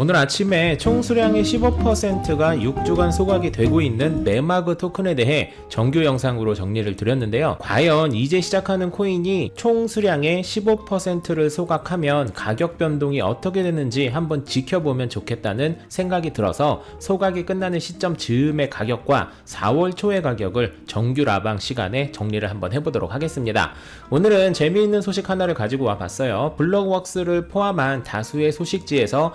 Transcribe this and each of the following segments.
오늘 아침에 총 수량의 15%가 6주간 소각이 되고 있는 네마그 토큰에 대해 정규 영상으로 정리를 드렸는데요. 과연 이제 시작하는 코인이 총 수량의 15%를 소각하면 가격 변동이 어떻게 되는지 한번 지켜보면 좋겠다는 생각이 들어서 소각이 끝나는 시점 즈음의 가격과 4월 초의 가격을 정규 라방 시간에 정리를 한번 해보도록 하겠습니다. 오늘은 재미있는 소식 하나를 가지고 와 봤어요. 블록웍스를 포함한 다수의 소식지에서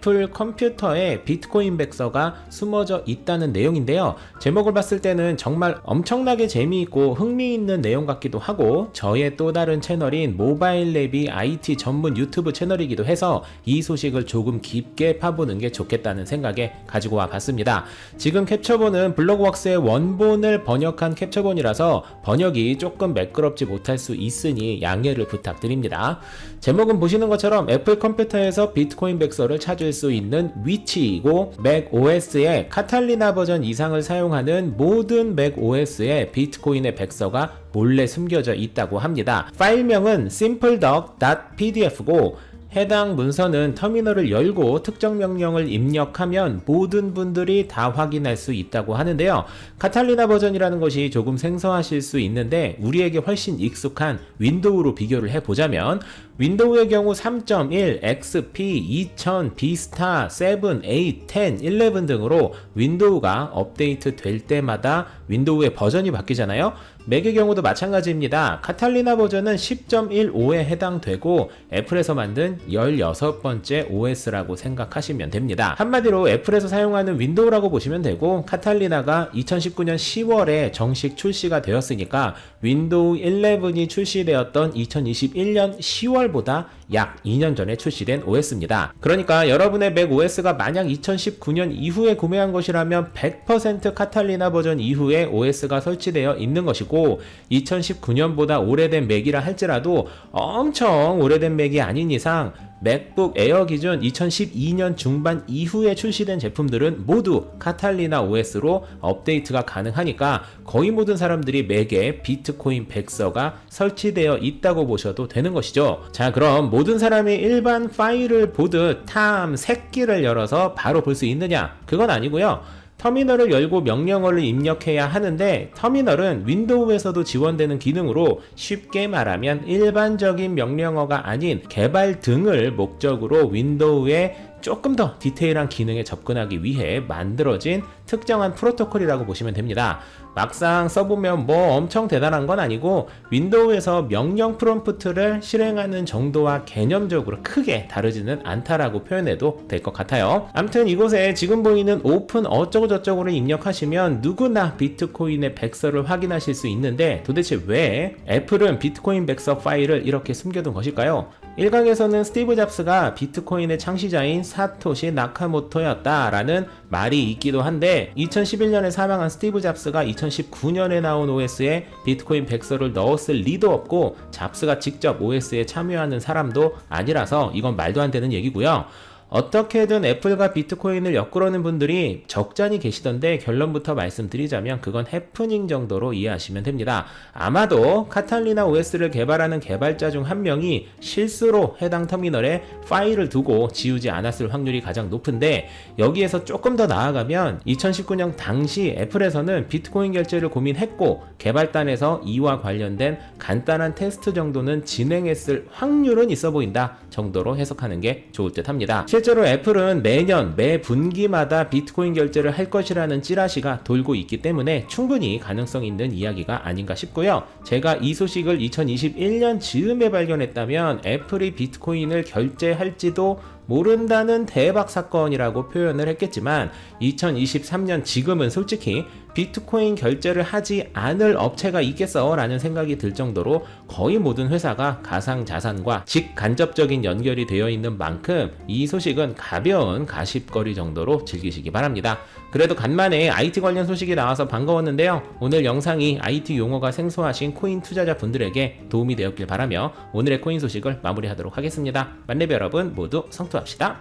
애플 컴퓨터에 비트코인 백서가 숨어져 있다는 내용인데요. 제목을 봤을 때는 정말 엄청나게 재미있고 흥미있는 내용 같기도 하고 저의 또 다른 채널인 모바일 랩이 IT 전문 유튜브 채널이기도 해서 이 소식을 조금 깊게 파보는 게 좋겠다는 생각에 가지고 와 봤습니다. 지금 캡처본은 블록웍스의 원본을 번역한 캡처본이라서 번역이 조금 매끄럽지 못할 수 있으니 양해를 부탁드립니다. 제목은 보시는 것처럼 애플 컴퓨터에서 비트코인 백서를 찾을 수 있는 위치이고 맥 OS의 카탈리나 버전 이상을 사용하는 모든 맥 OS에 비트코인의 백서가 몰래 숨겨져 있다고 합니다. 파일명은 simpledoc.pdf고 해당 문서는 터미널을 열고 특정 명령을 입력하면 모든 분들이 다 확인할 수 있다고 하는데요. 카탈리나 버전이라는 것이 조금 생소하실 수 있는데 우리에게 훨씬 익숙한 윈도우로 비교를 해보자면 윈도우의 경우 3.1, XP, 2000, 비스타, 7, 8, 10, 11 등으로 윈도우가 업데이트 될 때마다 윈도우의 버전이 바뀌잖아요. 맥의 경우도 마찬가지입니다. 카탈리나 버전은 10.15에 해당되고 애플에서 만든 16번째 OS라고 생각하시면 됩니다. 한마디로 애플에서 사용하는 윈도우라고 보시면 되고 카탈리나가 2019년 10월에 정식 출시가 되었으니까 윈도우 11이 출시되었던 2021년 10월 보다 약 2년 전에 출시된 OS입니다. 그러니까 여러분의 맥 OS가 만약 2019년 이후에 구매한 것이라면 100% 카탈리나 버전 이후에 OS가 설치되어 있는 것이고 2019년보다 오래된 맥이라 할지라도 엄청 오래된 맥이 아닌 이상 맥북 에어 기준 2012년 중반 이후에 출시된 제품들은 모두 카탈리나 OS로 업데이트가 가능하니까 거의 모든 사람들이 맥에 비트코인 백서가 설치되어 있다고 보셔도 되는 것이죠. 자, 그럼 모든 사람이 일반 파일을 보듯 탐 새끼를 열어서 바로 볼 수 있느냐? 그건 아니고요. 터미널을 열고 명령어를 입력해야 하는데 터미널은 윈도우에서도 지원되는 기능으로 쉽게 말하면 일반적인 명령어가 아닌 개발 등을 목적으로 윈도우에 조금 더 디테일한 기능에 접근하기 위해 만들어진 특정한 프로토콜이라고 보시면 됩니다. 막상 써보면 뭐 엄청 대단한 건 아니고 윈도우에서 명령 프롬프트를 실행하는 정도와 개념적으로 크게 다르지는 않다라고 표현해도 될 것 같아요. 아무튼 이곳에 지금 보이는 오픈 어쩌고저쩌고를 입력하시면 누구나 비트코인의 백서를 확인하실 수 있는데 도대체 왜 애플은 비트코인 백서 파일을 이렇게 숨겨둔 것일까요? 일각에서는 스티브 잡스가 비트코인의 창시자인 사토시 나카모토였다라는 말이 있기도 한데 2011년에 사망한 스티브 잡스가 2019년에 나온 OS에 비트코인 백서를 넣었을 리도 없고 잡스가 직접 OS에 참여하는 사람도 아니라서 이건 말도 안 되는 얘기고요. 어떻게든 애플과 비트코인을 엮으려는 분들이 적잖이 계시던데 결론부터 말씀드리자면 그건 해프닝 정도로 이해하시면 됩니다. 아마도 카탈리나 OS를 개발하는 개발자 중 한 명이 실수로 해당 터미널에 파일을 두고 지우지 않았을 확률이 가장 높은데 여기에서 조금 더 나아가면 2019년 당시 애플에서는 비트코인 결제를 고민했고 개발단에서 이와 관련된 간단한 테스트 정도는 진행했을 확률은 있어 보인다 정도로 해석하는 게 좋을 듯 합니다. 실제로 애플은 매년 매 분기마다 비트코인 결제를 할 것이라는 찌라시가 돌고 있기 때문에 충분히 가능성 있는 이야기가 아닌가 싶고요. 제가 이 소식을 2021년 즈음에 발견했다면 애플이 비트코인을 결제할지도 모른다는 대박 사건이라고 표현을 했겠지만 2023년 지금은 솔직히 비트코인 결제를 하지 않을 업체가 있겠어 라는 생각이 들 정도로 거의 모든 회사가 가상 자산과 직간접적인 연결이 되어 있는 만큼 이 소식은 가벼운 가십거리 정도로 즐기시기 바랍니다. 그래도 간만에 IT 관련 소식이 나와서 반가웠는데요. 오늘 영상이 IT 용어가 생소하신 코인 투자자 분들에게 도움이 되었길 바라며 오늘의 코인 소식을 마무리하도록 하겠습니다. 만렙 여러분 모두 성투 합시다.